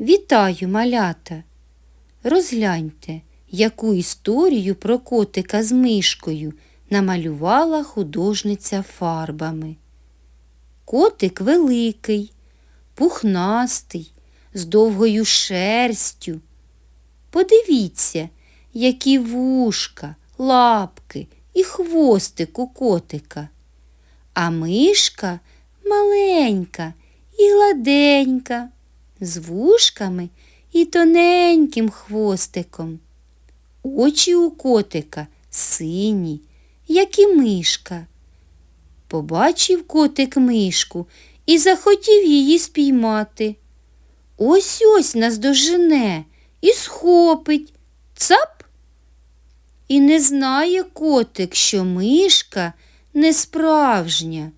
Вітаю, малята! Розгляньте, яку історію про котика з мишкою намалювала художниця фарбами. Котик великий, пухнастий, з довгою шерстю. Подивіться, які вушка, лапки і хвостик у котика. А мишка маленька і гладенька, з вушками і тоненьким хвостиком. Очі у котика сині, як і мишка. Побачив котик мишку і захотів її спіймати. Ось ось нас дожене і схопить. Цап. І не знає котик, що мишка не справжня,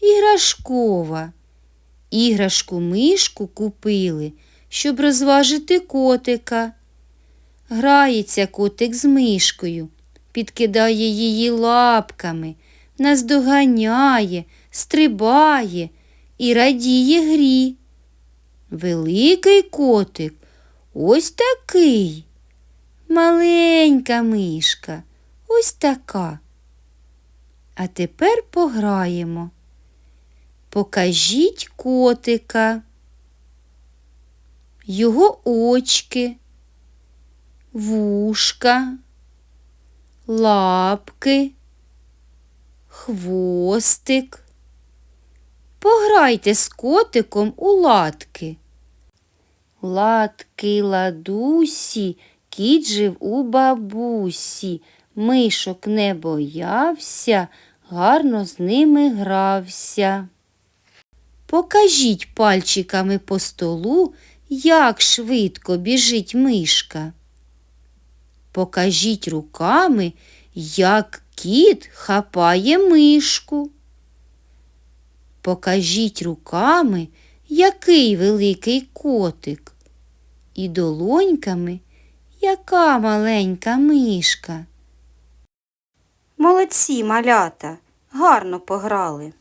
іграшкова. Іграшку мишку купили, щоб розважити котика. Грається котик з мишкою, підкидає її лапками, наздоганяє, стрибає і радіє грі. Великий котик ось такий. Маленька мишка ось така. А тепер пограємо. Покажіть котика, його очки, вушка, лапки, хвостик. Пограйте з котиком у латки. Латки ладусі, кіт жив у бабусі, мишок не боявся, гарно з ними грався. Покажіть пальчиками по столу, як швидко біжить мишка. Покажіть руками, як кіт хапає мишку. Покажіть руками, який великий котик, і долоньками, яка маленька мишка. Молодці, малята, гарно пограли.